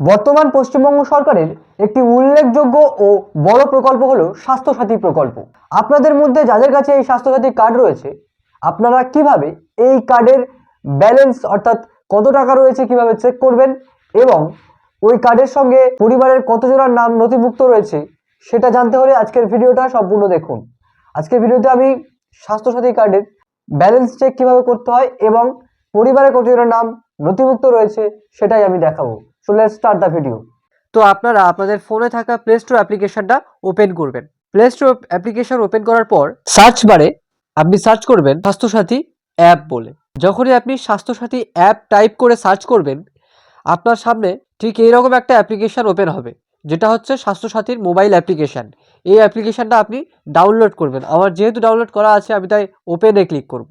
বর্তমান পশ্চিমবঙ্গ সরকারের একটি উল্লেখযোগ্য ও বড় প্রকল্প হলো স্বাস্থ্যসাথী প্রকল্প। আপনাদের মধ্যে যাদের কাছে এই স্বাস্থ্যসাথী কার্ড রয়েছে, আপনারা কীভাবে এই কার্ডের ব্যালেন্স অর্থাৎ কত টাকা রয়েছে কীভাবে চেক করবেন এবং ওই কার্ডের সঙ্গে পরিবারের কতজনের নাম নথিভুক্ত রয়েছে, সেটা জানতে হলে আজকের ভিডিওটা সম্পূর্ণ দেখুন। আজকের ভিডিওতে আমি স্বাস্থ্যসাথী কার্ডের ব্যালেন্স চেক কীভাবে করতে হয় এবং পরিবারে কতজনের নাম নথিভুক্ত রয়েছে, সেটাই আমি দেখাবো। So let's start the video তো আপনারা আপনাদের ফোনে থাকা প্লে স্টোর অ্যাপ্লিকেশনটা ওপেন করবেন। প্লে স্টোর অ্যাপ্লিকেশন ওপেন করার পর সার্চ বারে আপনি সার্চ করবেন স্বাস্থ্যসাথী অ্যাপ বলে। যখনই আপনি স্বাস্থ্যসাথী অ্যাপ টাইপ করে সার্চ করবেন, আপনার সামনে ঠিক এইরকম একটা অ্যাপ্লিকেশন ওপেন হবে, যেটা হচ্ছে স্বাস্থ্যসাথীর মোবাইল অ্যাপ্লিকেশান এই অ্যাপ্লিকেশানটা আপনি ডাউনলোড করবেন। আমার যেহেতু ডাউনলোড করা আছে, আমি তাই ওপেনে ক্লিক করব।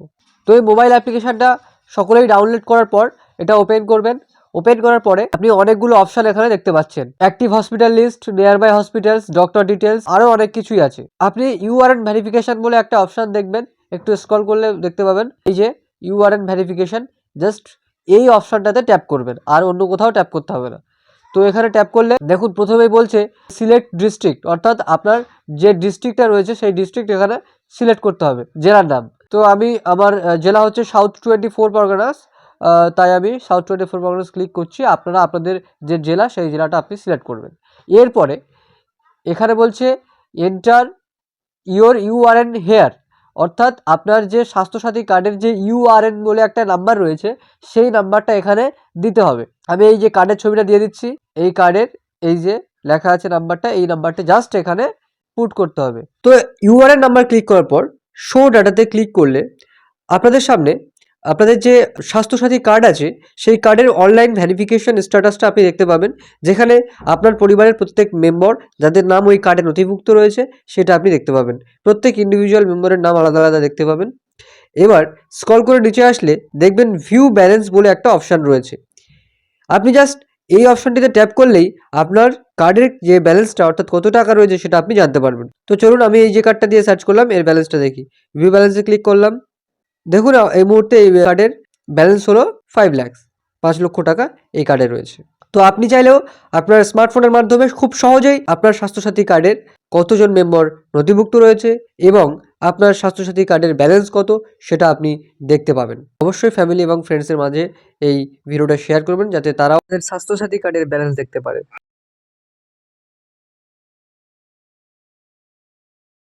তো এই মোবাইল অ্যাপ্লিকেশানটা সকলেই ডাউনলোড করার পর এটা ওপেন করবেন। ওপেন করার পরে আপনি অনেকগুলো অপশন এখানে দেখতে পাচ্ছেন। Active hospital list nearby hospitals doctor details আরও অনেক কিছুই আছে। আপনি ইউআরএন ভেরিফিকেশন বলে একটা অপশন দেখবেন। একটু স্ক্রল করলে দেখতে পাবেন। এই যে ইউআরএন ভেরিফিকেশন জাস্ট এই অপশানটাতে ট্যাপ করবেন। আর অন্য কোথাও ট্যাপ করতে হবে না। তো এখানে ট্যাপ করলে দেখুন, প্রথমেই বলছে সিলেক্ট ডিস্ট্রিক্ট অর্থাৎ আপনার যে ডিস্ট্রিক্টটা রয়েছে, সেই ডিস্ট্রিক্ট এখানে সিলেক্ট করতে হবে, জেলার নাম। তো আমি আমার জেলা হচ্ছে সাউথ টোয়েন্টি ফোর পরগনাস তাই আমি south twenty four Parganas click করছি। আপনারা আপনাদের যে জেলা, সেই জেলাটা আপনি সিলেক্ট করবেন। এরপরে এখানে বলছে এন্টার ইওর ইউআরএন হেয়ার অর্থাৎ আপনার যে স্বাস্থ্যসাথী কার্ডের যে ইউআরএন বলে একটা নাম্বার রয়েছে, সেই নাম্বারটা এখানে দিতে হবে। আমি এই যে কার্ডের ছবিটা দিয়ে দিচ্ছি, এই কার্ডের এই যে লেখা আছে নাম্বারটা এই নাম্বারটা জাস্ট এখানে পুট করতে হবে। তো ইউআরএন নাম্বার ক্লিক করার পর শো ডাটাতে ক্লিক করলে আপনাদের সামনে আপনাদের যে স্বাস্থ্যসাথী কার্ড আছে, সেই কার্ডের অনলাইন ভ্যারিফিকেশন স্ট্যাটাসটা আপনি দেখতে পাবেন, যেখানে আপনার পরিবারের প্রত্যেক মেম্বার যাদের নাম ওই কার্ডে নথিভুক্ত রয়েছে, সেটা আপনি দেখতে পাবেন। প্রত্যেক ইন্ডিভিজুয়াল মেম্বারের নাম আলাদা আলাদা দেখতে পাবেন। এবার স্কল করে নিচে আসলে দেখবেন ভিউ ব্যালেন্স বলে একটা অপশান রয়েছে। আপনি জাস্ট এই অপশানটিতে ট্যাপ করলেই আপনার কার্ডের যে ব্যালেন্সটা অর্থাৎ কত টাকা রয়েছে সেটা আপনি জানতে পারবেন। তো চলুন আমি এই যে কার্ডটা দিয়ে সার্চ করলাম, এর ব্যালেন্সটা দেখি। ভিউ ব্যালেন্সে ক্লিক করলাম। দেখুন, এই মুহূর্তে এই কার্ডের ব্যালেন্স হলো ফাইভ ল্যাক্স পাঁচ লক্ষ টাকা এই কার্ডে রয়েছে। তো আপনি চাইলেও আপনার স্মার্টফোনের মাধ্যমে খুব সহজেই আপনার স্বাস্থ্যসাথী কার্ডের কতজন মেম্বার নথিভুক্ত রয়েছে এবং আপনার স্বাস্থ্যসাথী কার্ডের ব্যালেন্স কত সেটা আপনি দেখতে পাবেন। অবশ্যই ফ্যামিলি এবং ফ্রেন্ডসের মাঝে এই ভিডিওটা শেয়ার করবেন, যাতে তারাও স্বাস্থ্যসাথী কার্ডের ব্যালেন্স দেখতে পারে।